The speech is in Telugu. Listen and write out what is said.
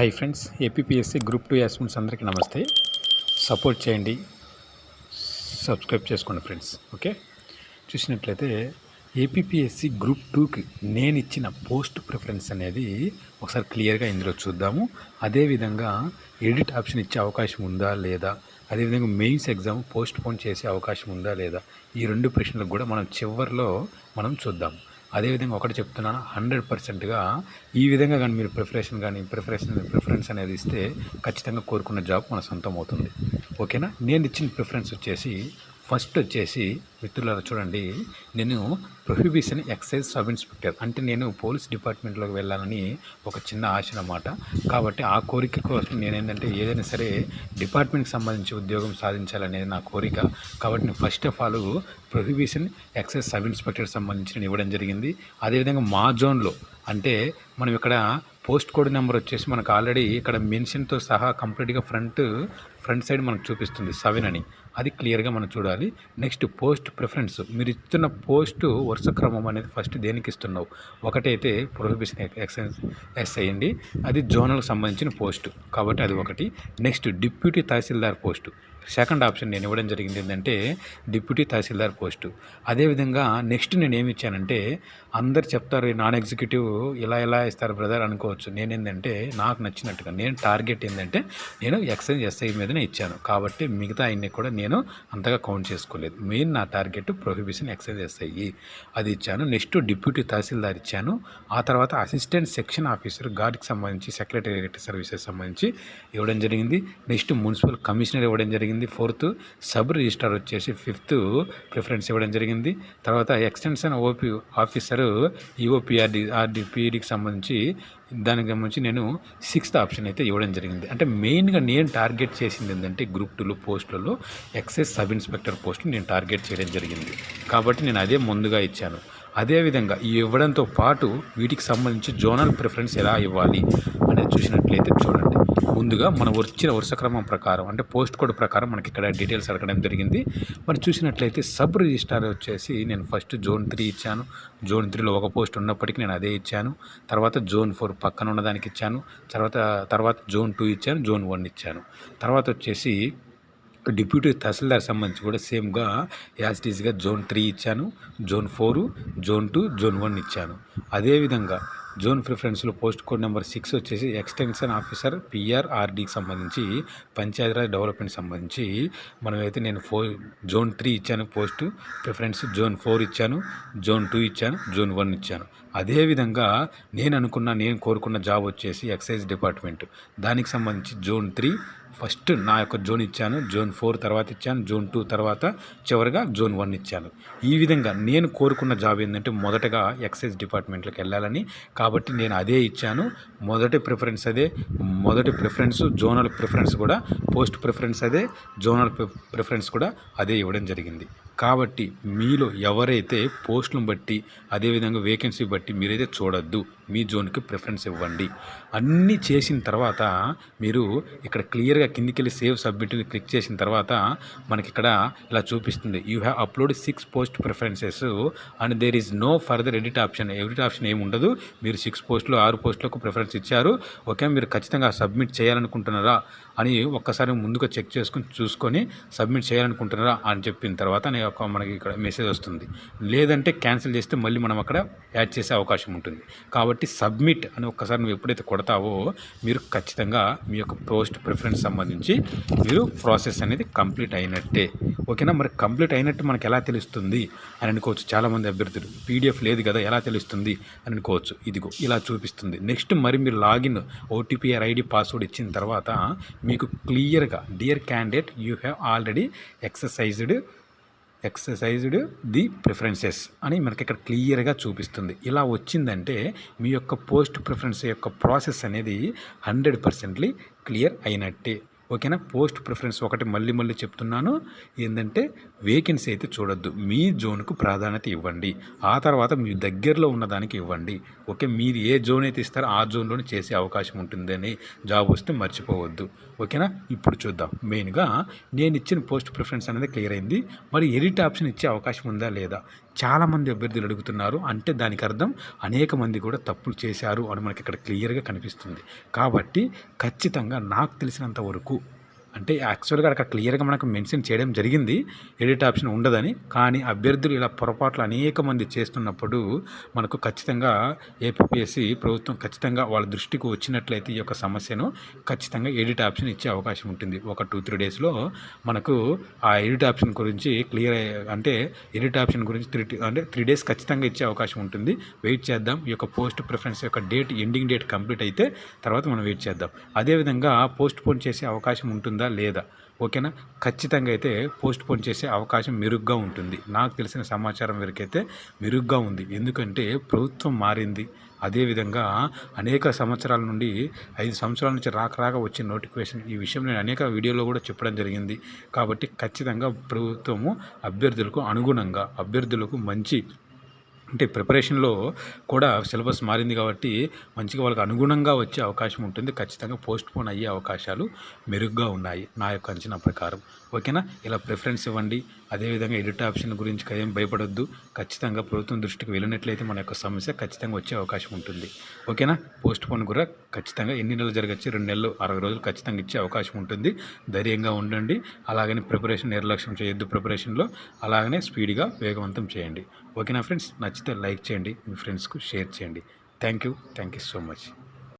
Hi friends APSC group two యాస్మెంట్స్ అందరికీ నమస్తే. సపోర్ట్ చేయండి సబ్స్క్రైబ్ చేసుకోండి ఫ్రెండ్స్ ఓకే? చూసినట్లయితే ఏపీఎస్సి గ్రూప్ టూకి నేను ఇచ్చిన పోస్ట్ ప్రిఫరెన్స్ అనేది ఒకసారి క్లియర్గా ఇందులో చూద్దాము. అదేవిధంగా ఎడిట్ ఆప్షన్ ఇచ్చే అవకాశం ఉందా లేదా? అదేవిధంగా మెయిన్స్ ఎగ్జామ్ పోస్ట్ పోన్ చేసే అవకాశం ఉందా లేదా? ఈ రెండు ప్రశ్నలకు కూడా మనం చివరిలో మనం చూద్దాం. అదేవిధంగా ఒకటి చెప్తున్నాను హండ్రెడ్ పర్సెంట్గా ఈ విధంగా కానీ మీరు ప్రిపరేషన్ కానీ ప్రిపరేషన్ ప్రిఫరెన్స్ అనేది ఇస్తే ఖచ్చితంగా కోరుకున్న జాబ్ మన సొంతం అవుతుంది. ఓకేనా? నేను ఇచ్చిన ప్రిఫరెన్స్ వచ్చేసి ఫస్ట్ వచ్చేసి మిత్రులారా చూడండి నేను ప్రొహిబిషన్ ఎక్సైజ్ సబ్ ఇన్స్పెక్టర్. అంటే నేను పోలీస్ డిపార్ట్మెంట్లోకి వెళ్ళాలని ఒక చిన్న ఆశ అన్నమాట. కాబట్టి ఆ కోరిక కోసం నేను ఏంటంటే ఏదైనా సరే డిపార్ట్మెంట్కి సంబంధించి ఉద్యోగం సాధించాలనేది నా కోరిక. కాబట్టి నేను first of all prohibition excise sub inspector సంబంధించి నేను ఇవ్వడం జరిగింది. అదేవిధంగా మా జోన్లో అంటే మనం ఇక్కడ పోస్ట్ కోడ్ నెంబర్ వచ్చేసి మనకు ఆల్రెడీ ఇక్కడ మెన్షన్తో సహా కంప్లీట్గా ఫ్రంట్ ఫ్రంట్ సైడ్ మనకు చూపిస్తుంది సెవెన్ అని. అది క్లియర్గా మనం చూడాలి. Next post preference. మీరు ఇస్తున్న పోస్ట్ వరుస క్రమం అనేది ఫస్ట్ దేనికి ఇస్తున్నావు? ఒకటైతే ప్రొహిబిషన్ ఎక్సైజ్ ఎస్ అయ్యండి అది జోనల్కి సంబంధించిన పోస్టు. కాబట్టి అది ఒకటి. Next deputy tahsildar post. Second option నేను ఇవ్వడం జరిగింది ఏంటంటే డిప్యూటీ తహసీల్దార్ పోస్టు. అదేవిధంగా నెక్స్ట్ నేను ఏమి ఇచ్చానంటే అందరు చెప్తారు నాన్ ఎగ్జిక్యూటివ్ ఇలా ఇలా ఇస్తారు బ్రదర్ అనుకోవచ్చు. నేను ఏంటంటే నాకు నచ్చినట్టుగా నేను టార్గెట్ ఏంటంటే నేను ఎక్సైజ్ ఎస్ఐ మీదనే ఇచ్చాను. కాబట్టి మిగతా అన్ని కూడా నేను అంతగా కౌంట్ చేసుకోలేదు. మెయిన్ నా టార్గెట్ ప్రొహిబిషన్ ఎక్సైజ్ ఎస్ఐ. అది ఇచ్చాను. నెక్స్ట్ డిప్యూటీ తహసీల్దార్ ఇచ్చాను. ఆ తర్వాత అసిస్టెంట్ సెక్షన్ ఆఫీసర్ గార్డ్కి సంబంధించి సెక్రటేరియట్ సర్వీసెస్ సంబంధించి ఇవ్వడం జరిగింది. నెక్స్ట్ మున్సిపల్ కమిషనర్ ఇవ్వడం జరిగింది. ఫోర్త్ సబ్ రిజిస్టార్ వచ్చేసి ఫిఫ్త్ ప్రిఫరెన్స్ ఇవ్వడం జరిగింది. తర్వాత extension OP officer EOPRD RD పిఈడికి సంబంధించి దానికి సంబంధించి నేను సిక్స్త్ ఆప్షన్ అయితే ఇవ్వడం జరిగింది. అంటే మెయిన్గా నేను టార్గెట్ చేసింది ఏంటంటే గ్రూప్ టూలో పోస్టులలో ఎక్సైజ్ సబ్ ఇన్స్పెక్టర్ పోస్ట్ని నేను టార్గెట్ చేయడం జరిగింది. కాబట్టి నేను అదే ముందుగా ఇచ్చాను. అదేవిధంగా ఈ ఇవ్వడంతో పాటు వీటికి సంబంధించి జోనల్ ప్రిఫరెన్స్ ఎలా ఇవ్వాలి అనేది చూసినట్లయితే చూడండి. ముందుగా మన వచ్చిన వరుస క్రమం ప్రకారం అంటే పోస్ట్ కోడ్ ప్రకారం మనకి ఇక్కడ డీటెయిల్స్ అడగడం జరిగింది. మరి చూసినట్లయితే సబ్ రిజిస్టార్ వచ్చేసి నేను ఫస్ట్ జోన్ త్రీ ఇచ్చాను. జోన్ త్రీలో ఒక పోస్ట్ ఉన్నప్పటికీ నేను అదే ఇచ్చాను. తర్వాత జోన్ ఫోర్ పక్కన ఉన్నదానికి ఇచ్చాను. తర్వాత తర్వాత జోన్ టూ ఇచ్చాను జోన్ వన్ ఇచ్చాను. తర్వాత వచ్చేసి డిప్యూటీ తహసీల్దార్ సంబంధించి కూడా సేమ్గా యాజిటీస్గా జోన్ త్రీ ఇచ్చాను zone four zone two zone one ఇచ్చాను. అదేవిధంగా జోన్ ప్రిఫరెన్స్లో పోస్ట్ కోడ్ నెంబర్ సిక్స్ వచ్చేసి ఎక్స్టెన్షన్ ఆఫీసర్ పిఆర్ఆర్డీకి సంబంధించి పంచాయతీరాజ్ డెవలప్మెంట్ సంబంధించి మనమైతే నేను ఫోర్ జోన్ త్రీ ఇచ్చాను పోస్ట్ ప్రిఫరెన్స్ జోన్ ఫోర్ ఇచ్చాను జోన్ టూ ఇచ్చాను జోన్ వన్ ఇచ్చాను. అదేవిధంగా నేను అనుకున్న నేను కోరుకున్న జాబ్ వచ్చేసి ఎక్సైజ్ డిపార్ట్మెంట్. దానికి సంబంధించి జోన్ త్రీ ఫస్ట్ నా యొక్క జోన్ ఇచ్చాను జోన్ ఫోర్ తర్వాత ఇచ్చాను జోన్ టూ తర్వాత చివరిగా జోన్ వన్ ఇచ్చాను. ఈ విధంగా నేను కోరుకున్న జాబ్ ఏంటంటే మొదటగా ఎక్సైజ్ డిపార్ట్మెంట్లోకి వెళ్ళాలని. కాబట్టి నేను అదే ఇచ్చాను. మొదటి ప్రిఫరెన్స్ అదే మొదటి ప్రిఫరెన్స్ జోనల్ ప్రిఫరెన్స్ కూడా పోస్ట్ ప్రిఫరెన్స్ అదే జోనల్ ప్రిఫరెన్స్ కూడా అదే ఇవ్వడం జరిగింది. కాబట్టి మీలో ఎవరైతే పోస్టులను బట్టి అదేవిధంగా వేకెన్సీ బట్టి మీరైతే చూడొద్దు మీ జోన్కి ప్రిఫరెన్స్ ఇవ్వండి. అన్నీ చేసిన తర్వాత మీరు ఇక్కడ క్లియర్గా కిందికి వెళ్ళి సేవ్ సబ్మిట్ని క్లిక్ చేసిన తర్వాత మనకి ఇక్కడ ఇలా చూపిస్తుంది. You have upload six post preferences and there is no further edit option. Edit option ఏమి ఉండదు. మీరు సిక్స్ పోస్టులు ఆరు పోస్టులకు ప్రిఫరెన్స్ ఇచ్చారు. ఓకే మీరు ఖచ్చితంగా సబ్మిట్ చేయాలనుకుంటున్నారా అని ఒక్కసారి ముందుగా చెక్ చేసుకొని చూసుకొని సబ్మిట్ చేయాలనుకుంటున్నారా అని చెప్పిన తర్వాత నేను మనకి ఇక్కడ మెసేజ్ వస్తుంది. లేదంటే క్యాన్సిల్ చేస్తే మళ్ళీ మనం అక్కడ యాడ్ చేసే అవకాశం ఉంటుంది. కాబట్టి సబ్మిట్ అని ఒక్కసారి నువ్వు ఎప్పుడైతే కొడతావో మీరు ఖచ్చితంగా మీ యొక్క పోస్ట్ ప్రిఫరెన్స్ సంబంధించి మీరు ప్రాసెస్ అనేది కంప్లీట్ అయినట్టే. ఓకేనా? మరి కంప్లీట్ అయినట్టు మనకు ఎలా తెలుస్తుంది అని అనుకోవచ్చు. చాలామంది అభ్యర్థులు పీడిఎఫ్ లేదు కదా ఎలా తెలుస్తుంది? అని అనుకోవచ్చు. ఇదిగో ఇలా చూపిస్తుంది. నెక్స్ట్ మరి మీరు లాగిన్ ఓటీపీ ఐడి పాస్వర్డ్ ఇచ్చిన తర్వాత మీకు క్లియర్గా dear candidate you have already exercised exercised the preferences అని మనకి ఇక్కడ క్లియర్గా చూపిస్తుంది. ఇలా వచ్చిందంటే మీ యొక్క పోస్ట్ ప్రిఫరెన్స్ యొక్క ప్రాసెస్ అనేది హండ్రెడ్ పర్సెంట్లీ క్లియర్ అయినట్టే. ఓకేనా? పోస్ట్ ప్రిఫరెన్స్ ఒకటి మళ్ళీ మళ్ళీ చెప్తున్నాను. ఏంటంటే వేకెన్సీ అయితే చూడొద్దు. మీ జోన్కు ప్రాధాన్యత ఇవ్వండి. ఆ తర్వాత మీ దగ్గరలో ఉన్నదానికి ఇవ్వండి. ఓకే? మీరు ఏ జోన్ అయితే ఇస్తారో ఆ జోన్లోనే చేసే అవకాశం ఉంటుందని జాబ్ వస్తే మర్చిపోవద్దు. ఓకేనా? ఇప్పుడు చూద్దాం. మెయిన్గా నేను ఇచ్చిన పోస్ట్ ప్రిఫరెన్స్ అనేది క్లియర్ అయింది. మరి ఎడిట్ ఆప్షన్ ఇచ్చే అవకాశం ఉందా లేదా? చాలామంది అభ్యర్థులు అడుగుతున్నారు. అంటే దానికి అర్థం అనేక మంది కూడా తప్పులు చేశారు అని మనకి ఇక్కడ క్లియర్గా కనిపిస్తుంది. కాబట్టి ఖచ్చితంగా నాకు తెలిసినంత వరకు అంటే యాక్చువల్గా అక్కడ క్లియర్గా మనకు మెన్షన్ చేయడం జరిగింది. ఎడిట్ ఆప్షన్ ఉండదని. కానీ అభ్యర్థులు ఇలా పొరపాట్లు అనేక మంది చేస్తున్నప్పుడు మనకు ఖచ్చితంగా ఏపీఎస్సి ప్రభుత్వం ఖచ్చితంగా వాళ్ళ దృష్టికి వచ్చినట్లయితే ఈ యొక్క సమస్యను ఖచ్చితంగా ఎడిట్ ఆప్షన్ ఇచ్చే అవకాశం ఉంటుంది. ఒక టూ త్రీ డేస్లో మనకు ఆ ఎడిట్ ఆప్షన్ గురించి క్లియర్ అంటే ఎడిట్ ఆప్షన్ గురించి త్రీ అంటే త్రీ డేస్ ఖచ్చితంగా ఇచ్చే అవకాశం ఉంటుంది. వెయిట్ చేద్దాం. ఈ యొక్క పోస్ట్ ప్రిఫరెన్స్ యొక్క డేట్ ఎండింగ్ డేట్ కంప్లీట్ అయితే తర్వాత మనం వెయిట్ చేద్దాం. అదేవిధంగా పోస్ట్ పోన్ చేసే అవకాశం ఉంటుంది. లేదా? ఓకేనా? ఖచ్చితంగా అయితే పోస్ట్ పోన్ చేసే అవకాశం మెరుగ్గా ఉంటుంది. నాకు తెలిసిన సమాచారం వరకైతే మెరుగ్గా ఉంది. ఎందుకంటే ప్రభుత్వం మారింది. అదేవిధంగా అనేక సంవత్సరాల నుండి ఐదు సంవత్సరాల నుంచి రాక రాక వచ్చే నోటిఫికేషన్ ఈ విషయం నేను అనేక వీడియోలో కూడా చెప్పడం జరిగింది. కాబట్టి ఖచ్చితంగా ప్రభుత్వము అభ్యర్థులకు అనుగుణంగా అభ్యర్థులకు మంచి అంటే ప్రిపరేషన్లో కూడా సిలబస్ మారింది కాబట్టి మంచిగా వాళ్ళకి అనుగుణంగా వచ్చే అవకాశం ఉంటుంది. ఖచ్చితంగా పోస్ట్ పోన్ అయ్యే అవకాశాలు మెరుగ్గా ఉన్నాయి నా యొక్క అంచనా ప్రకారం. ఓకేనా? ఇలా ప్రిఫరెన్స్ ఇవ్వండి. అదేవిధంగా ఎడిట్ ఆప్షన్ గురించి ఏం భయపడొద్దు. ఖచ్చితంగా ప్రభుత్వం దృష్టికి వెళ్ళినట్లయితే మన యొక్క సమస్య ఖచ్చితంగా వచ్చే అవకాశం ఉంటుంది. ఓకేనా? పోస్ట్ పోన్ కూడా ఖచ్చితంగా ఎన్ని నెలలు జరగచ్చు? రెండు నెలలు అరవై రోజులు ఖచ్చితంగా ఇచ్చే అవకాశం ఉంటుంది. ధైర్యంగా ఉండండి. అలాగనే ప్రిపరేషన్ నిర్లక్ష్యం చేయొద్దు ప్రిపరేషన్లో. అలాగనే స్పీడ్గా వేగవంతం చేయండి. ఓకేనా ఫ్రెండ్స్? నచ్చితే లైక్ చేయండి. మీ ఫ్రెండ్స్కు షేర్ చేయండి. Thank you. Thank you so much.